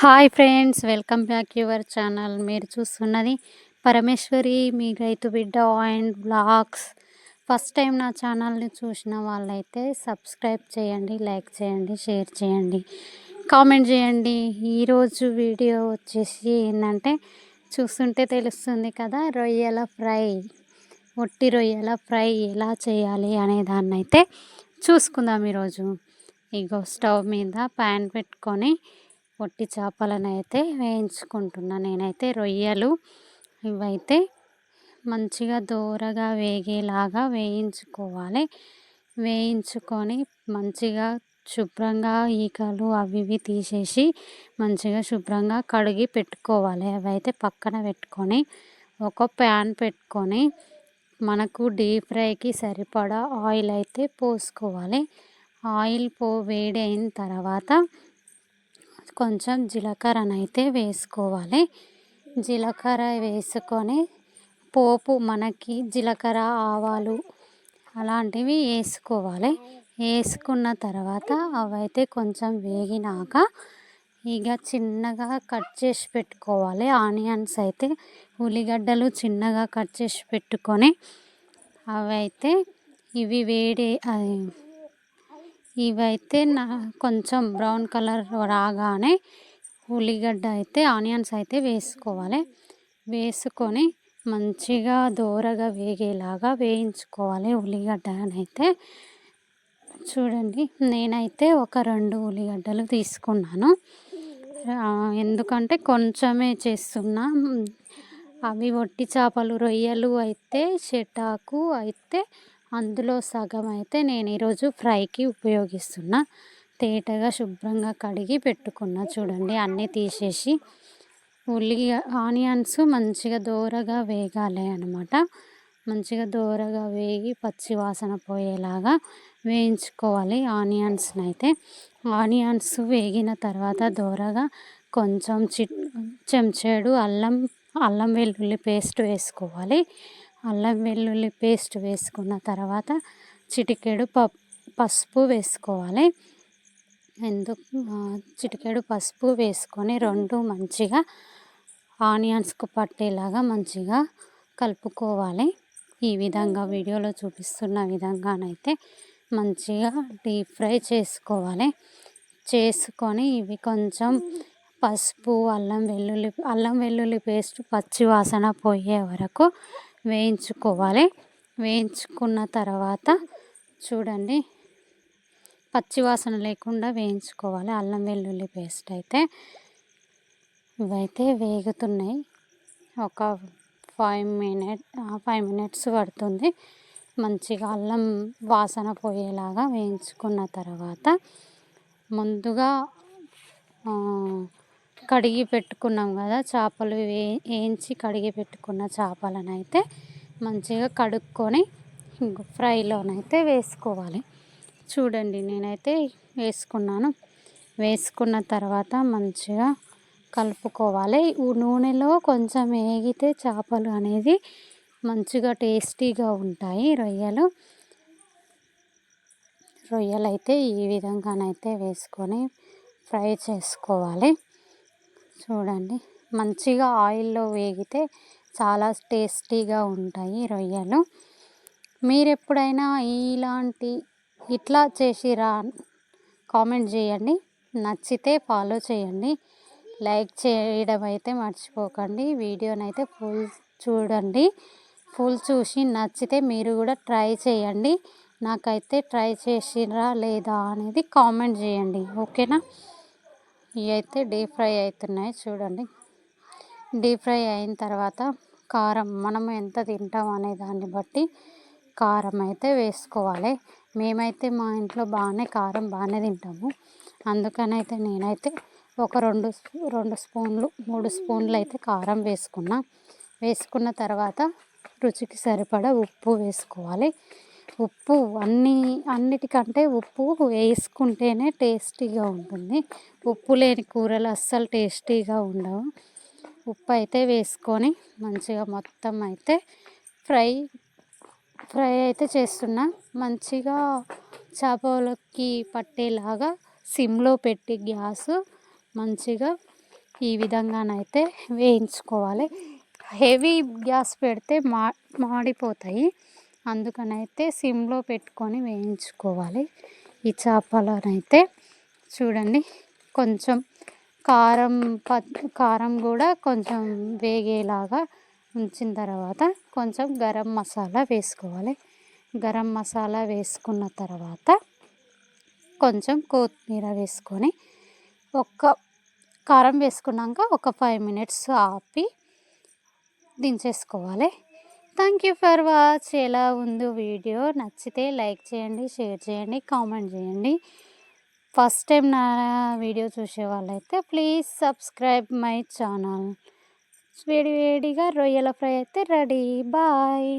Hi friends welcome back your channel. మీరు చూస్తున్నది పరమేశ్వరి మీ రైతు బిడ్డ అండ్ బ్లాగ్స్. ఫస్ట్ టైం నా ఛానల్ని చూసిన వాళ్ళైతే సబ్స్క్రైబ్ చేయండి లైక్ చేయండి షేర్ చేయండి కామెంట్ చేయండి. ఈరోజు వీడియో వచ్చేసి ఏంటంటే చూస్తుంటే తెలుస్తుంది కదా రొయ్యల ఫ్రై. ఒట్టి రొయ్యల ఫ్రై ఎలా చేయాలి అనే దాన్ని అయితే చూసుకుందాం ఈరోజు. ఇగో స్టవ్ మీద ప్యాన్ పెట్టుకొని పొట్టి చేపలను అయితే వేయించుకుంటున్నా. నేనైతే రొయ్యలు ఇవైతే మంచిగా దూరగా వేగేలాగా వేయించుకోవాలి. వేయించుకొని మంచిగా శుభ్రంగా ఈకలు అవి ఇవి తీసేసి మంచిగా శుభ్రంగా కడిగి పెట్టుకోవాలి. అవి అయితే పక్కన పెట్టుకొని ఒక ప్యాన్ పెట్టుకొని మనకు డీప్ ఫ్రైకి సరిపడా ఆయిల్ అయితే పోసుకోవాలి. ఆయిల్ పో వేడి అయిన తర్వాత కొంచెం జీలకర్రనైతే వేసుకోవాలి. జీలకర్ర వేసుకొని పోపు మనకి జీలకర్ర ఆవాలు అలాంటివి వేసుకోవాలి. వేసుకున్న తర్వాత అవైతే కొంచెం వేగినాక ఇక చిన్నగా కట్ చేసి పెట్టుకోవాలి. ఆనియన్స్ అయితే ఉల్లిగడ్డలు చిన్నగా కట్ చేసి పెట్టుకొని అవైతే ఇవి వేడి ఇవైతే నా కొంచెం బ్రౌన్ కలర్ రాగానే ఉల్లిగడ్డ అయితే ఆనియన్స్ అయితే వేసుకోవాలి. వేసుకొని మంచిగా దోరగా వేగేలాగా వేయించుకోవాలి ఉల్లిగడ్డనైతే చూడండి నేనైతే ఒక రెండు ఉల్లిగడ్డలు తీసుకున్నాను. ఎందుకంటే కొంచెమే చేస్తున్నా. అవి వట్టి చేపలు రొయ్యలు అయితే చెటాకు అయితే అందులో సగం అయితే నేను ఈరోజు ఫ్రైకి ఉపయోగిస్తున్నా. తేటగా శుభ్రంగా కడిగి పెట్టుకున్న చూడండి. అన్నీ తీసేసి ఉల్లి ఆనియన్స్ మంచిగా దోరగా వేగాలి అనమాట మంచిగా దోరగా వేగి పచ్చి వాసన పోయేలాగా వేయించుకోవాలి ఆనియన్స్ని అయితే ఆనియన్స్ వేగిన తర్వాత దోరగా కొంచెం చి చెంచాడు అల్లం అల్లం వెల్లుల్లి పేస్ట్ వేసుకోవాలి. అల్లం వెల్లుల్లి పేస్ట్ వేసుకున్న తర్వాత చిటికెడు పసుపు వేసుకోవాలి. ఎందుకు? చిటికెడు పసుపు వేసుకొని రెండు మంచిగా ఆనియన్స్కు పట్టేలాగా మంచిగా కలుపుకోవాలి. ఈ విధంగా వీడియోలో చూపిస్తున్న విధంగానైతే మంచిగా డీప్ ఫ్రై చేసుకోవాలి. చేసుకొని ఇవి కొంచెం పసుపు అల్లం వెల్లుల్లి అల్లం వెల్లుల్లి పేస్ట్ పచ్చి వాసన పోయే వరకు వేయించుకోవాలి. వేయించుకున్న తర్వాత చూడండి పచ్చివాసన లేకుండా వేయించుకోవాలి. అల్లం వెల్లుల్లి పేస్ట్ అయితే ఇవైతే వేగుతున్నాయి. ఒక ఫైవ్ మినిట్ ఫైవ్ మినిట్స్ పడుతుంది. మంచిగా అల్లం వాసన పోయేలాగా వేయించుకున్న తర్వాత ముందుగా కడిగి పెట్టుకున్నాం కదా చేపలు వే వేయించి కడిగి పెట్టుకున్న చేపలను అయితే మంచిగా కడుక్కొని ఫ్రైలోనైతే వేసుకోవాలి. చూడండి నేనైతే వేసుకున్నాను. వేసుకున్న తర్వాత మంచిగా కలుపుకోవాలి. నూనెలో కొంచెం వేగితే చేపలు అనేది మంచిగా టేస్టీగా ఉంటాయి రొయ్యలు. రొయ్యలైతే ఈ విధంగానైతే వేసుకొని ఫ్రై చేసుకోవాలి. చూడండి. మంచిగా ఆయిల్లో వేగితే చాలా టేస్టీగా ఉంటాయి రొయ్యలు. మీరు ఎప్పుడైనా ఇలాంటి ఇట్లా చేసిరా కామెంట్ చేయండి. నచ్చితే ఫాలో చేయండి. లైక్ చేయడం అయితే మర్చిపోకండి. వీడియోనైతే ఫుల్ చూడండి. ఫుల్ చూసి నచ్చితే మీరు కూడా ట్రై చేయండి. నాకైతే ట్రై చేసిరా లేదా అనేది కామెంట్ చేయండి. ఓకేనా? ఇవి అయితే డీప్ ఫ్రై అవుతున్నాయి చూడండి. డీప్ ఫ్రై అయిన తర్వాత కారం మనం ఎంత తింటాం అనే దాన్ని బట్టి కారం అయితే వేసుకోవాలి. మేమైతే మా ఇంట్లో బాగానే కారం బాగానే తింటాము. అందుకనైతే నేనైతే ఒక రెండు రెండు స్పూన్లు మూడు స్పూన్లు అయితే కారం వేసుకున్నా. వేసుకున్న తర్వాత రుచికి సరిపడా ఉప్పు వేసుకోవాలి. ఉప్పు అన్ని అన్నిటికంటే ఉప్పు వేసుకుంటేనే టేస్టీగా ఉంటుంది. ఉప్పు లేని కూరలు అస్సలు టేస్టీగా ఉండవు. ఉప్పు అయితే వేసుకొని మంచిగా మొత్తం అయితే ఫ్రై ఫ్రై అయితే చేస్తున్నా. మంచిగా చేపలకి పట్టేలాగా సిమ్లో పెట్టి గ్యాస్ మంచిగా ఈ విధంగానైతే వేయించుకోవాలి. హెవీ గ్యాస్ పెడితే మా మాడిపోతాయి. అందుకనైతే సిమ్లో పెట్టుకొని వేయించుకోవాలి. ఈ చేపలనైతే చూడండి కొంచెం కారం ప కారం కూడా కొంచెం వేగేలాగా ఉంచిన తర్వాత కొంచెం గరం మసాలా వేసుకోవాలి. గరం మసాలా వేసుకున్న తర్వాత కొంచెం కొత్తిమీర వేసుకొని ఒక్క కారం వేసుకున్నాక ఒక ఫైవ్ మినిట్స్ ఆపి దించేసుకోవాలి. Thank you for watch. ఎలా ఉందో వీడియో నచ్చితే లైక్ చేయండి షేర్ చేయండి కామెంట్ చేయండి. ఫస్ట్ టైం నా వీడియో చూసే వాళ్ళైతే ప్లీజ్ సబ్స్క్రైబ్ మై ఛానల్. వేడి వేడిగా రొయ్యల ఫ్రై అయితే రెడీ. బాయ్.